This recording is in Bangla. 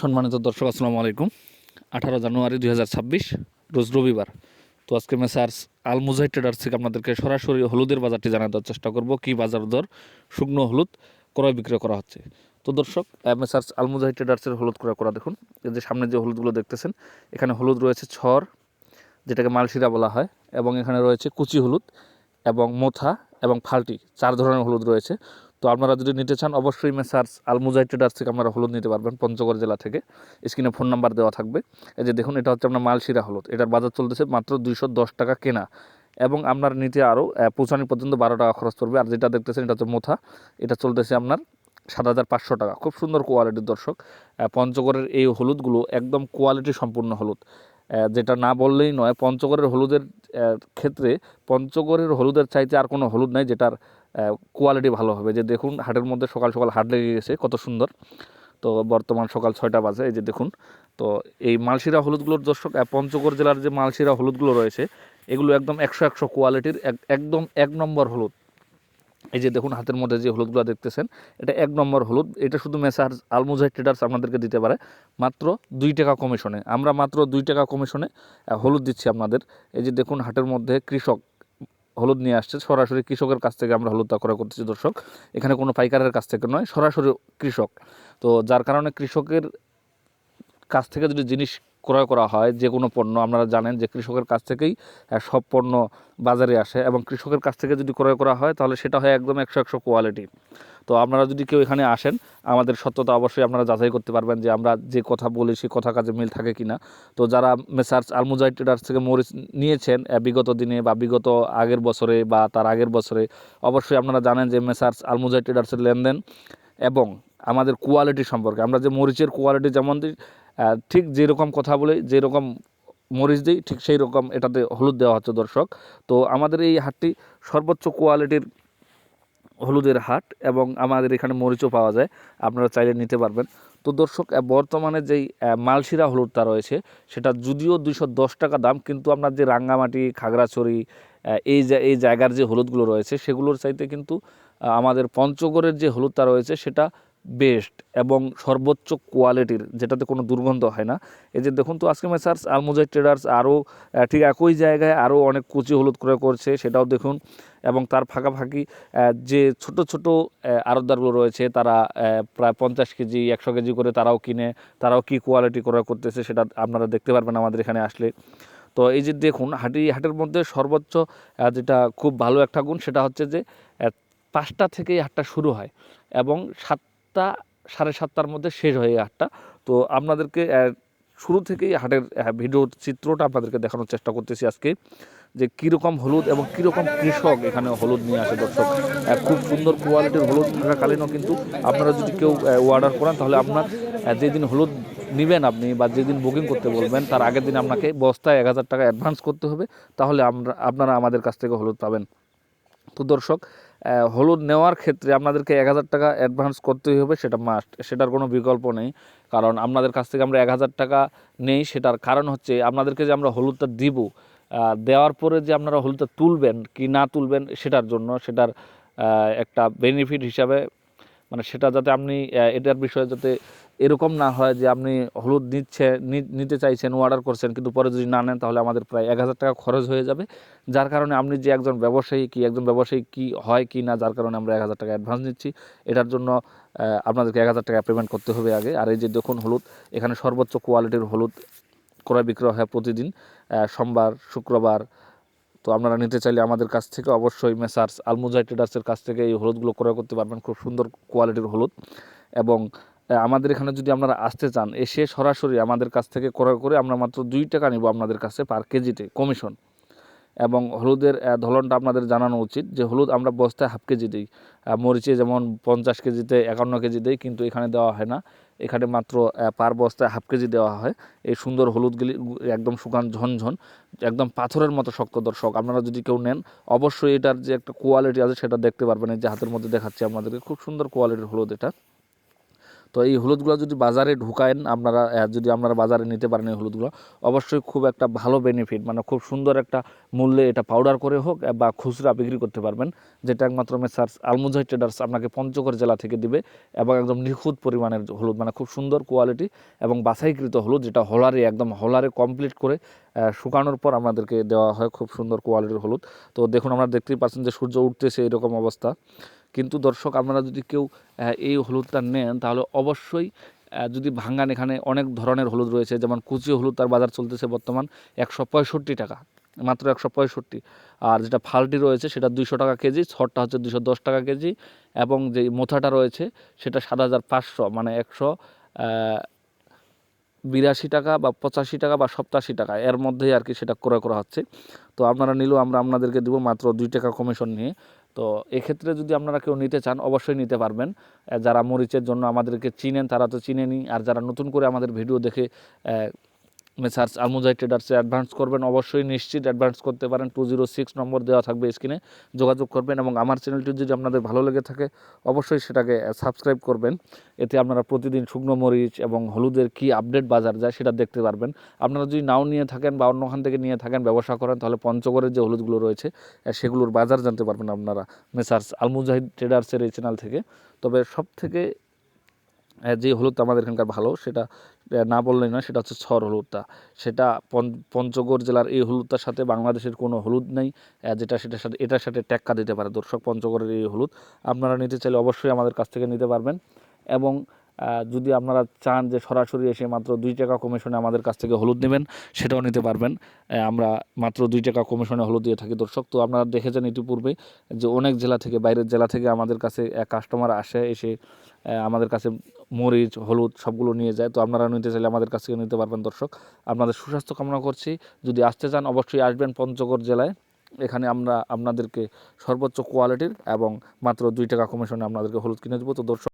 সম্মানিত দর্শক, আসসালামু আলাইকুম। আঠারো জানুয়ারি দুই হাজার ছাব্বিশ, রোজ রবিবার। তো আজকে মেসার্স আল মুজাহিদ ট্রেডার্স থেকে আপনাদেরকে সরাসরি হলুদের বাজারটি জানাতে দেওয়ার চেষ্টা করব। কি বাজার দর? শুকনো হলুদ, ক্রয় বিক্রয় করা হচ্ছে। তো দর্শক মেসার্স আল মুজাহিদ ট্রেডার্সের হলুদ ক্রয় করা দেখুন। এই যে সামনে যে হলুদগুলো দেখতেছেন, এখানে হলুদ রয়েছে ছর, যেটাকে মালশিরা বলা হয়, এবং এখানে রয়েছে কুচি হলুদ এবং মোথা এবং ফাল্টি, চার ধরনের হলুদ রয়েছে। তো আপনারা যদি নিতে চান, অবশ্যই মেসার্স আলমুজাই ট্রেডার্স থেকে আপনারা হলুদ নিতে পারবেন, পঞ্চগড় জেলা থেকে। স্ক্রিনে ফোন নাম্বার দেওয়া থাকবে। এই যে দেখুন, এটা হচ্ছে আপনার মালশিরা হলুদ। এটার বাজার চলতেছে মাত্র দুইশো দশ টাকা কেনা। এবং আপনার নিতে আরও পৌঁছানি পর্যন্ত বারো টাকা খরচ পড়বে। আর যেটা দেখতেছেন, এটা হচ্ছে মোথা। এটা চলতেছে আপনার সাত হাজার পাঁচশো টাকা। খুব সুন্দর কোয়ালিটির দর্শক। পঞ্চগড়ের এই হলুদগুলো একদম কোয়ালিটি সম্পূর্ণ হলুদ। যেটা না বললেই নয়, পঞ্চগড়ের হলুদের ক্ষেত্রে পঞ্চগড়ের হলুদের চাইতে আর কোনো হলুদ নাই, যেটার কোয়ালিটি ভালো হবে। যে দেখুন, হাটের মধ্যে সকাল সকাল হাট লেগে গেছে, কত সুন্দর। তো বর্তমান সকাল ছয়টা বাজে, এই যে দেখুন। তো এই মালশিরা হলুদগুলোর দর্শক পঞ্চগড় জেলার যে মালশিরা হলুদগুলো রয়েছে, এগুলো একদম একশো একশো কোয়ালিটির এক- একদম এক নম্বর হলুদ। এই যে দেখুন, হাতের মধ্যে যে হলুদগুলো দেখতেছেন, এটা এক নম্বর হলুদ। এটা শুধু মেসার আলমুজাহিদ ট্রেডার্স আপনাদেরকে দিতে পারে, মাত্র দুই টাকা কমিশনে আমরা মাত্র দুই টাকা কমিশনে হলুদ দিচ্ছি আপনাদের। এই যে দেখুন, হাটের মধ্যে কৃষক হলুদ নিয়ে আসছে। সরাসরি কৃষকের কাছ থেকে আমরা হলুদটা ক্রয় করতেছি, দর্শক। এখানে কোনো পাইকারের কাছ থেকে নয়, সরাসরি কৃষক। তো যার কারণে কৃষকের কাছ থেকে যদি জিনিস ক্রয় করা হয় যে কোনো পণ্য। আপনারা জানেন যে কৃষকের কাছ থেকেই সব পণ্য বাজারে আসে এবং কৃষকের কাছ থেকে যদি ক্রয় করা হয় তাহলে সেটা হয় একদম একশো একশো কোয়ালিটি। তো আপনারা যদি কেউ এখানে আসেন, আমাদের সত্যতা অবশ্যই আপনারা যাচাই করতে পারবেন যে আমরা যে কথা বলি সেই কথা কাজে মিল থাকে কিনা। তো যারা মেসার্স আলমুজাই ট্রেডার্স থেকে মরিচ নিয়েছেন বিগত দিনে বা বিগত আগের বছরে বা তার আগের বছরে, অবশ্যই আপনারা জানেন যে মেসার্স আলমুজাই ট্রেডার্সের লেনদেন এবং আমাদের কোয়ালিটি সম্পর্কে। আমরা যে মরিচের কোয়ালিটি যেমন ঠিক যেরকম কথা বলে, যেরকম মরিচ দিই, ঠিক সেই রকম এটাতে হলুদ দেওয়া হচ্ছে দর্শক। তো আমাদের এই হাটটি সর্বোচ্চ কোয়ালিটির হলুদের হাট এবং আমাদের এখানে মরিচও পাওয়া যায়, আপনারা চাইলে নিতে পারবেন। তো দর্শক বর্তমানে যেই মালশিরা হলুদটা রয়েছে, সেটা যদিও দুইশো দশ টাকা দাম, কিন্তু আপনার যে রাঙ্গামাটি, খাগড়াছড়ি এই এই জায়গার যে হলুদগুলো রয়েছে, সেগুলোর চাইতে কিন্তু আমাদের পঞ্চগড়ের যে হলুদটা রয়েছে, সেটা বেস্ট এবং সর্বোচ্চ কোয়ালিটির যেটাতে কোনো দুর্গন্ধ হয় না। এই যে দেখুন তো আজকে মেসার্স আলমুজাই ট্রেডার্স আরও ঠিক একই জায়গায় আরও অনেক কুচি হলুদ ক্রয় করছে, সেটাও দেখুন। এবং তার ফাঁকাফাঁকি যে ছোট ছোট আড়তদারগুলো রয়েছে, তারা প্রায় পঞ্চাশ কেজি, একশো কেজি করে তারাও কিনে, তারাও কি কোয়ালিটি ক্রয় করতেছে সেটা আপনারা দেখতে পারবেন আমাদের এখানে আসলে। তো এই যে দেখুন, হাটি, হাটের মধ্যে সর্বোচ্চ যেটা খুব ভালো একটা গুণ, সেটা হচ্ছে যে পাঁচটা থেকেই হাটটা শুরু হয় এবং সাতটা সাড়ে সাতটার মধ্যে শেষ হয় হাটটা। তো আপনাদেরকে শুরু থেকেই হাটের আহ, ভিডিওর চিত্রটা আপনাদেরকে দেখানোর চেষ্টা করতেছি আজকে যে কীরকম হলুদ এবং কীরকম কৃষক এখানে হলুদ নিয়ে আসে দর্শক। খুব সুন্দর কোয়ালিটির হলুদ থাকাকালীনও কিন্তু আপনারা যদি কেউ অর্ডার করেন তাহলে আপনার যেদিন হলুদ নেবেন আপনি বা যেদিন বুকিং করতে বলবেন তার আগের দিন আপনাকে বস্তায় এক হাজার টাকা অ্যাডভান্স করতে হবে। তাহলে আমরা আপনারা আমাদের কাছ থেকে হলুদ পাবেন। তো দর্শক হলুদ নেওয়ার ক্ষেত্রে আপনাদেরকে এক হাজার টাকা অ্যাডভান্স করতেই হবে, সেটা মাস্ট সেটার কোনো বিকল্প নেই। কারণ আপনাদের কাছ থেকে আমরা এক হাজার টাকা নেই, সেটার কারণ হচ্ছে আপনাদেরকে যে আমরা হলুদটা দিব দেওয়ার পরে যে আপনারা হলুদটা তুলবেন কি না তুলবেন সেটার জন্য, সেটার একটা বেনিফিট হিসাবে মানে সেটা যাতে আপনি এটার বিষয়ে যাতে এরকম না হয় যে আপনি হলুদ নিচ্ছে নিতে চাইছেন অর্ডার করছেন, কিন্তু পরে যদি না নেন তাহলে আমাদের প্রায় এক হাজার টাকা খরচ হয়ে যাবে। যার কারণে আপনি যে একজন ব্যবসায়ী কি, একজন ব্যবসায়ী কি হয় কি না, যার কারণে আমরা এক হাজার টাকা অ্যাডভান্স নিচ্ছি। এটার জন্য আপনাদেরকে এক হাজার টাকা পেমেন্ট করতে হবে আগে। আর এই যে দেখুন হলুদ, এখানে সর্বোচ্চ কোয়ালিটির হলুদ ক্রয় বিক্রয় হয় প্রতিদিন সোমবার, শুক্রবার। তো আপনারা নিতে চাইলে আমাদের কাছ থেকে অবশ্যই মেসার্স আলমুজাই ট্রেডার্সের কাছ থেকে এই হলুদগুলো ক্রয় করতে পারবেন। খুব সুন্দর কোয়ালিটির হলুদ এবং আমাদের এখানে যদি আপনারা আসতে চান এসে সরাসরি আমাদের কাছ থেকে ক্রয় করে আমরা মাত্র দুই টাকা নিব আপনাদের কাছে পার কেজিতে কমিশন এবং হলুদের আহ, ধরনটা আপনাদের জানানো উচিত যে হলুদ আমরা বস্তায় হাফ কেজি দিই মরিচে যেমন পঞ্চাশ কেজিতে একান্ন কেজি দিই কিন্তু এখানে দেওয়া হয় না। এখানে মাত্র পার বস্তায় হাফ কেজি দেওয়া হয়। এই সুন্দর হলুদগুলি একদম শুকান ঝনঝন একদম পাথরের মতো শক্ত দর্শক। আপনারা যদি কেউ নেন অবশ্যই এটার যে একটা কোয়ালিটি আছে সেটা দেখতে পারবেন। এই যে হাতের মধ্যে দেখাচ্ছি আপনাদেরকে খুব সুন্দর কোয়ালিটির হলুদ এটা। তো এই হলুদগুলো যদি বাজারে ঢুকায়েন, আপনারা যদি আপনারা বাজারে নিতে পারেন এই হলুদগুলো, অবশ্যই খুব একটা ভালো বেনিফিট মানে খুব সুন্দর একটা মূল্যে এটা পাউডার করে হোক বা খুচরা বিক্রি করতে পারবেন, যেটা একমাত্র মেসার্স আলমুজাই ট্রেডার্স আপনাকে পঞ্চগড় জেলা থেকে দিবে এবং একদম নিখুঁত পরিমাণের হলুদ মানে খুব সুন্দর কোয়ালিটি এবং বাছাইকৃত হলুদ, যেটা হলারে, একদম হলারে কমপ্লিট করে শুকানোর পর আমাদেরকে দেওয়া হয় খুব সুন্দর কোয়ালিটির হলুদ। তো দেখুন আমরা দেখতেই পাচ্ছেন যে সূর্য উঠতেছে এরকম অবস্থা। কিন্তু দর্শক, আপনারা যদি কেউ এই হলুদটা নেন, তাহলে অবশ্যই যদি ভাঙ্গান এখানে অনেক ধরনের হলুদ রয়েছে, যেমন কুচি হলুদ তার বাজার চলতেছে বর্তমান একশো পঁয়ষট্টি টাকা, মাত্র একশো পঁয়ষট্টি। আর যেটা ফালটি রয়েছে, সেটা দুইশো টাকা কেজি, ছটটা হচ্ছে দুশো দশ টাকা কেজি, এবং যে মোথাটা রয়েছে, সেটা সাত হাজার পাঁচশো মানে একশো বিরাশি টাকা বা পঁচাশি টাকা বা সপ্তাশি টাকা, এর মধ্যেই আর কি সেটা ক্রয় করা হচ্ছে। তো আপনারা নিলেও আমরা আপনাদেরকে দেবো মাত্র দুই টাকা কমিশন নিয়ে। তো এক্ষেত্রে যদি আপনারা কেউ নিতে চান, অবশ্যই নিতে পারবেন। যারা মরিচের জন্য আমাদেরকে চিনেন, তারা তো চিনেনি আর যারা নতুন করে আমাদের ভিডিও দেখে মেসার্স আলমুজাই ট্রেডার্সে অ্যাডভান্স করবেন, অবশ্যই নিশ্চিত অ্যাডভান্স করতে পারেন। টু জিরো সিক্স নম্বর দেওয়া থাকবে স্ক্রিনে যোগাযোগ করবেন এবং আমার চ্যানেলটি যদি আপনাদের ভালো লেগে থাকে, অবশ্যই সেটাকে সাবস্ক্রাইব করবেন। এতে আপনারা প্রতিদিন শুকনো মরিচ এবং হলুদের কি আপডেট বাজার যায় সেটা দেখতে পারবেন। আপনারা যদি নাও নিয়ে থাকেন বা অন্যখান থেকে নিয়ে থাকেন, ব্যবসা করেন, তাহলে পঞ্চগড়ের যে হলুদগুলো রয়েছে সেগুলোর বাজার জানতে পারবেন আপনারা। মেসার্স আলমুজাহিদ ট্রেডার্সের এই চ্যানেল থেকে। তবে সব থেকে যে হলুদটা আমাদের এখানকার ভালো, সেটা না বললেই নয়, সেটা হচ্ছে ছর হলুদটা। সেটা পঞ্চ- পঞ্চগড় জেলার এই হলুদটার সাথে বাংলাদেশের কোনো হলুদ নেই যেটা সেটার সাথে, এটার সাথে ট্যাক্কা দিতে পারে। দর্শক, পঞ্চগড়ের এই হলুদ আপনারা নিতে চাইলে অবশ্যই আমাদের কাছ থেকে নিতে পারবেন। এবং যদি আপনারা চান যে সরাসরি এসে মাত্র দুই টাকা কমিশনে আমাদের কাছ থেকে হলুদ নেবেন, সেটাও নিতে পারবেন। আমরা মাত্র দুই টাকা কমিশনে হলুদ দিয়ে থাকি। দর্শক, তো আপনারা দেখেছেন ইতিপূর্বে যে অনেক জেলা থেকে, বাইরের জেলা থেকে আমাদের কাছে কাস্টমার আসে, এসে আমাদের কাছে মরিচ, হলুদ সবগুলো নিয়ে যায়। তো আপনারা নিতে চাইলে আমাদের কাছ থেকে নিতে পারবেন দর্শক। আপনাদের সুস্বাস্থ্য কামনা করছি। যদি আসতে চান, অবশ্যই আসবেন পঞ্চগড় জেলায়। এখানে আমরা আপনাদেরকে সর্বোচ্চ কোয়ালিটির এবং মাত্র দুই টাকা কমিশনে আপনাদেরকে হলুদ কিনে দেবো। তো দর্শক